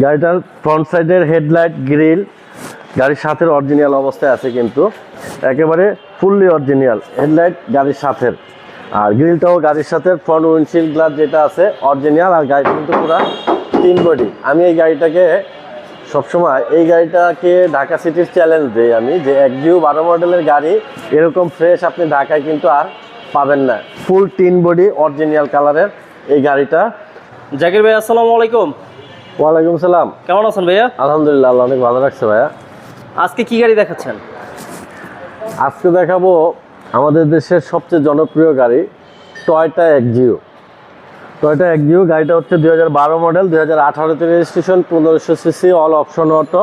গাড়িটার ফ্রন্ট সাইডের headlight grill গাড়ির সাথে অরিজিনাল অবস্থায় আছে কিন্তু। একেবারে ফুললি অরিজিনাল হেডলাইট গাড়ির সাথে আর গ্রিলটাও গাড়ির সাথে ফ্রন্ট উইন্ডশিল্ড গ্লাস যেটা আছে অরিজিনাল আর গাড়ি কিন্তু পুরো তিন বডি আমি এই গাড়িটাকে সবসময়, এই গাড়িটাকে ঢাকা সিটির চ্যালেঞ্জ দিই আমি, যে এক জিও বারো মডেলের গাড়ি, এরকম ফ্রেশ আপনি ঢাকায় কিন্তু আর পাবেন না। ফুল তিন বডি অরিজিনাল কালারের এই গাড়িটা। জাকির ভাই, আসসালামু আলাইকুম। ওয়ালাইকুম সালাম। কেমন আছেন ভাইয়া? আলহামদুলিল্লাহ আল্লাহ অনেক ভালো রাখছে ভাইয়া। আজকে কি গাড়ি দেখাচ্ছেন? আজকে দেখাবো আমাদের দেশের সবচেয়ে জনপ্রিয় গাড়ি টয়টা একজিও টয়টা একজিও গাড়িটা হচ্ছে দুই হাজার বারো মডেল দুই হাজার আঠারোতে রেজিস্ট্রেশন পনেরোশো সিসি অল অপশন অটো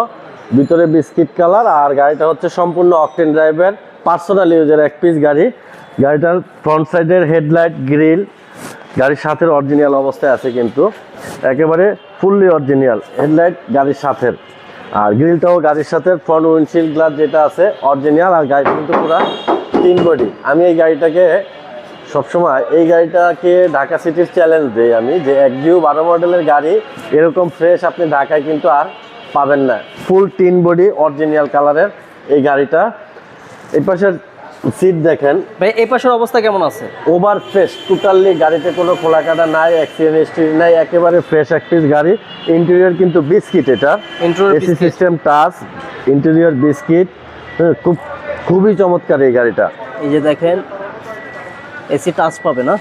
ভিতরে বিস্কিট কালার আর গাড়িটা হচ্ছে সম্পূর্ণ অকটেন ড্রাইভের পার্সোনাল ইউজের এক পিস গাড়ি। গাড়িটার ফ্রন্ট সাইডের হেডলাইট গ্রিল গাড়ির সাথে অরিজিনাল অবস্থায় আছে কিন্তু। একেবারে ফুললি অরিজিনাল হেডলাইট গাড়ির সাথে আর গ্রিলটাও গাড়ির সাথে ফ্রন্ট উইন্ডশিল্ড গ্লাস যেটা আছে অরিজিনাল আর গাড়িটা কিন্তু পুরো তিন বডি আমি এই গাড়িটাকে সবসময়, এই গাড়িটাকে ঢাকা সিটির চ্যালেঞ্জ দিই আমি, যে এক জিও বারো মডেলের গাড়ি, এরকম ফ্রেশ আপনি ঢাকায় কিন্তু আর পাবেন না। ফুল তিন বডি অরিজিনাল কালারের এই গাড়িটা। এই পাশের সিট দেখেন। ভাই এই পাশের অবস্থা কেমন আছে? ওভার ফ্রেশ টোটালি গাড়িতে কোনো খোলা কাটা নাই অ্যাক্সিডেন্ট হিস্ট্রি নাই একেবারে ফ্রেশ এক পিস গাড়ি। ইন্টেরিয়র কিন্তু বিস্কিট এটা। AC system touch interior biscuit খুব খুবই চমৎকার এই গাড়িটা। এই যে দেখেন এসি টাচ পাবে না?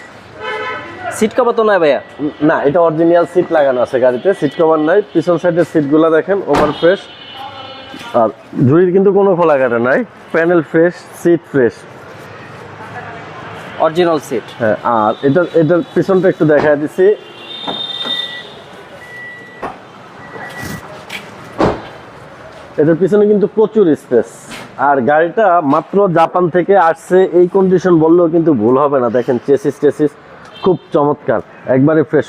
সিট কভার তো নয় ভাইয়া? না এটা অরিজিনাল সিট লাগানো আছে গাড়িতে সিট কভার নাই। পিছন সাইডের সিটগুলো দেখেন ওভার ফ্রেশ আর ঝুড়ির কিন্তু কোনো খোলা কাটা নাই। Panel fresh seat fresh original seat হ্যাঁ আর এটা এটার পিছনটা একটু দেখা দিচ্ছি। এটার পিছনে কিন্তু প্রচুর স্পেস আর গাড়িটা মাত্র জাপান থেকে আসছে এই কন্ডিশন বললেও কিন্তু ভুল হবে না। দেখেন চেসিস টেসিস খুব চমৎকার একবারে ফ্রেশ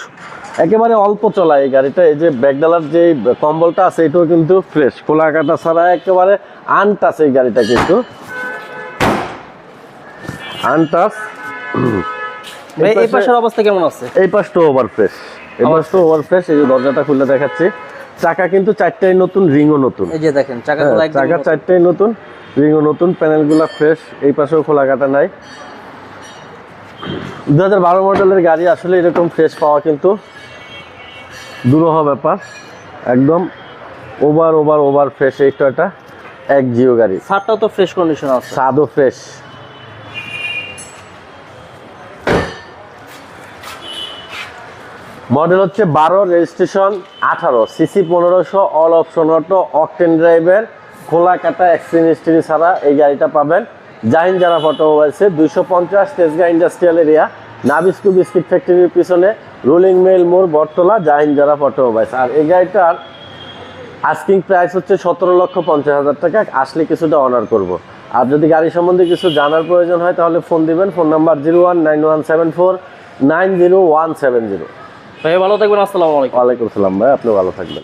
একেবারে অল্প চলা এই গাড়িটা এই যে ব্যাগডালার যে কম্বলটা আছে এটাও কিন্তু ফ্রেশ খোলা কাটা ছাড়া একেবারে আনটাচ এই গাড়িটা কিন্তু। আনটাচ ভাই এই পাশের অবস্থা কেমন আছে? এই পাশটা ওভার ফ্রেশ এই পাশটা ওভার ফ্রেশ এই যে দরজাটা খুলে দেখাচ্ছি। চাকা কিন্তু চারটাই নতুন রিংও নতুন। এই যে দেখেন হ্যাঁ, একদম চাকা চারটাই নতুন রিংও নতুন প্যানেলগুলো ফ্রেশ এই পাশেও খোলা কাটা নাই। দু হাজার বারো মডেলের গাড়ি আসলে এরকম ফ্রেশ পাওয়া কিন্তু দুরূহ ব্যাপার। একদম ওভার ওভার ওভার ফ্রেশ এই একটা এক জিও গাড়ি। সারটাও তো ফ্রেশ কন্ডিশন আছে। স্বাদও ফ্রেশ মডেল হচ্ছে বারো রেজিস্ট্রেশন আঠারো সিসি পনেরোশো অল অপশন অটো অকটেন ড্রাইভের খোলা কাটা এক্সচেঞ্জ ছাড়া এই গাড়িটা পাবেন। জাহিন যারা অটোমোবাইলসে দুইশো পঞ্চাশ Tejgaon industrial area. Nabisco biscuit ফ্যাক্টরির পিছনে রুলিং মেল মোড় বটতলা জাহিন যারা অটোমোবাইলস আর এই গাড়িটার আস্কিং প্রাইস হচ্ছে সতেরো লক্ষ পঞ্চাশ হাজার টাকা। আসলে কিছুটা অনার করব। আর যদি গাড়ি সম্বন্ধে কিছু জানার প্রয়োজন হয় তাহলে ফোন দিবেন। Phone number zero one nine one seven four nine zero one seven zero ভাই ভালো থাকবেন। আসসালামু আলাইকুম। ওয়ালাইকুম সালাম ভাই। আপনি ভালো থাকবেন।